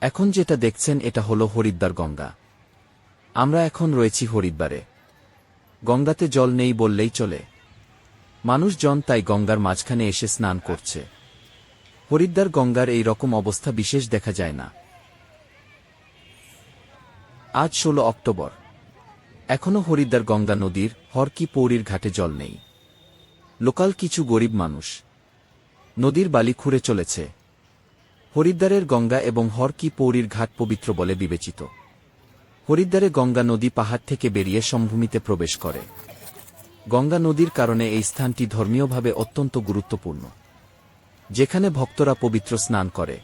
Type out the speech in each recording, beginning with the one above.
এখন যেটা দেখছেন এটা হলো হরিদ্বার গঙ্গা। আমরা এখন রয়েছি হরিদ্বারে। গঙ্গাতে জল নেই বললেই চলে। মানুষজন তাই গঙ্গার মাঝখানে এসে স্নান করছে। হরিদ্বার গঙ্গার এই রকম অবস্থা বিশেষ দেখা যায় না। আজ ষোলো অক্টোবর। এখনও হরিদ্বার গঙ্গা নদীর, হরকি পৌরীর ঘাটে জল নেই। লোকাল কিছু গরিব মানুষ। নদীর বালি খুঁড়ে চলেছে। হরিদ্বারের গঙ্গা এবং হরকি পৌরীর ঘাট পবিত্র বলে বিবেচিত। হরিদ্বারে গঙ্গা নদী পাহাড় থেকে বেরিয়ে সমভূমিতে প্রবেশ করে। গঙ্গা নদীর কারণে এই স্থানটি ধর্মীয়ভাবে অত্যন্ত গুরুত্বপূর্ণ। যেখানে ভক্তরা পবিত্র স্নান করে।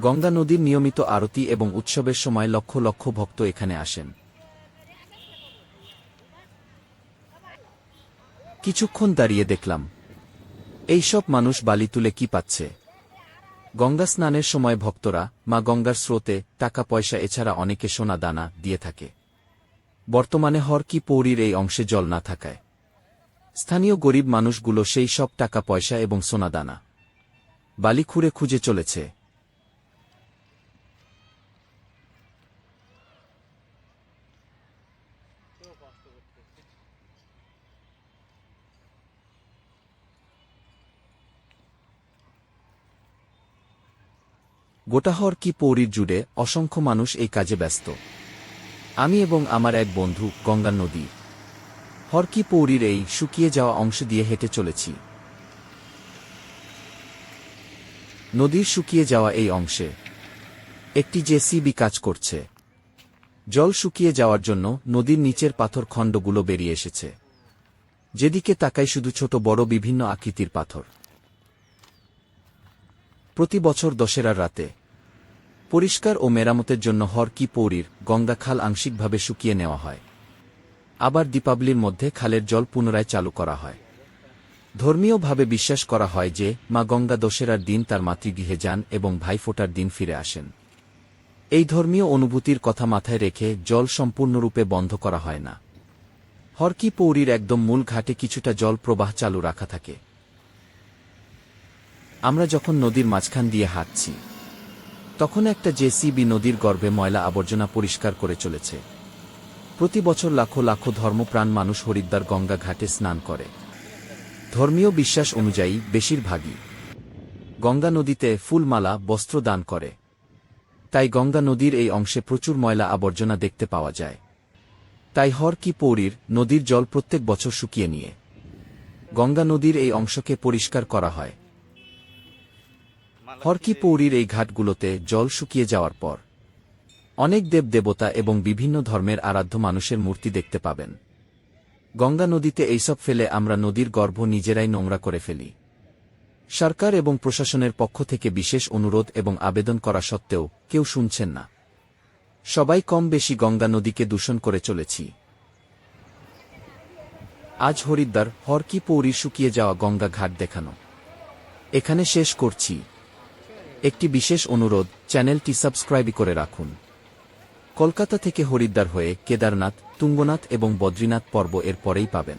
গঙ্গা নদীর নিয়মিত আরতি এবং উৎসবের সময় লক্ষ লক্ষ ভক্ত এখানে আসেন। কিছুক্ষণ দাঁড়িয়ে দেখলাম এই সব মানুষ বালি তুলে কি পাচ্ছে? গঙ্গা স্নানের সময় ভক্তরা মা গঙ্গার স্রোতে টাকা পয়সা এছাড়া অনেকে সোনা দানা দিয়ে থাকে। বর্তমানে হরকি পৌরীর এই অংশে জল না থাকায়। স্থানীয় গরিব মানুষগুলো সেই সব টাকা পয়সা এবং সোনা দানা বালি খুঁড়ে খুঁজে চলেছে। গোটাহর কি পৌরীর জুড়ে অসংখ্য মানুষ এই কাজে ব্যস্ত। আমি এবং আমার এক বন্ধু, গঙ্গা নদী। হরকি পৌরীর এই শুকিয়ে যাওয়া অংশ দিয়ে হেঁটে চলেছি। নদীর শুকিয়ে যাওয়া এই অংশে একটি জেসিবি কাজ করছে। জল শুকিয়ে যাওয়ার জন্য নদীর নিচের পাথর খণ্ডগুলো বেরিয়ে এসেছে। যেদিকে তাকাই শুধু ছোট বড় বিভিন্ন আকৃতির পাথর। প্রতি বছর দশেরার রাতে। পরিষ্কার ও মেরামতের জন্য হরকি পৌরীর গঙ্গা খাল আংশিকভাবে শুকিয়ে নেওয়া হয়। আবার দীপাবলির মধ্যে খালের জল পুনরায় চালু করা হয়। ধর্মীয়ভাবে বিশ্বাস করা হয় যে, মা গঙ্গা দশেরার দিন তার মাতৃগৃহে যান এবং ভাইফোঁটার দিন ফিরে আসেন। এই ধর্মীয় অনুভূতির কথা মাথায় রেখে জল সম্পূর্ণরূপে বন্ধ করা হয় না। হরকি পৌরীর একদম মূল ঘাটে কিছুটা জল প্রবাহ চালু রাখা থাকে। আমরা যখন নদীর মাঝখান দিয়ে হাঁটছি, তখন একটা জেসিবি নদীর গর্ভে ময়লা আবর্জনা পরিষ্কার করে চলেছে। প্রতি বছর লাখো লাখো ধর্মপ্রাণ মানুষ হরিদ্বার গঙ্গা ঘাটে স্নান করে। ধর্মীয় বিশ্বাস অনুযায়ী বেশিরভাগই গঙ্গা নদীতে ফুলমালা, বস্ত্র দান করে। তাই গঙ্গা নদীর এই অংশে প্রচুর ময়লা আবর্জনা দেখতে পাওয়া যায়। তাই হর কি পৌরীর নদীর জল প্রত্যেক বছর শুকিয়ে নিয়ে গঙ্গা নদীর এই অংশকে পরিষ্কার করা হয়। হরকি পৌরীর এই ঘাটগুলোতে জল শুকিয়ে যাওয়ার পর, অনেক দেব দেবতা এবং বিভিন্ন ধর্মের আরাধ্য মানুষের মূর্তি দেখতে পাবেন। গঙ্গা নদীতে এইসব ফেলে আমরা নদীর গর্ভ নিজেরাই নোংরা করে ফেলি। সরকার এবং প্রশাসনের পক্ষ থেকে বিশেষ অনুরোধ এবং আবেদন করা সত্ত্বেও কেউ শুনছেন না। সবাই কম বেশি গঙ্গা নদীকে দূষণ করে চলেছি। আজ হরিদ্বার হরকি পৌরী শুকিয়ে যাওয়া গঙ্গা ঘাট দেখানো। এখানে শেষ করছি। একটি বিশেষ অনুরোধ, চ্যানেলটি সাবস্ক্রাইব করে রাখুন। কলকাতা থেকে হরিদ্বার হয়ে কেদারনাথ, তুঙ্গনাথ এবং বদ্রীনাথ পর্ব এর পরেই পাবেন।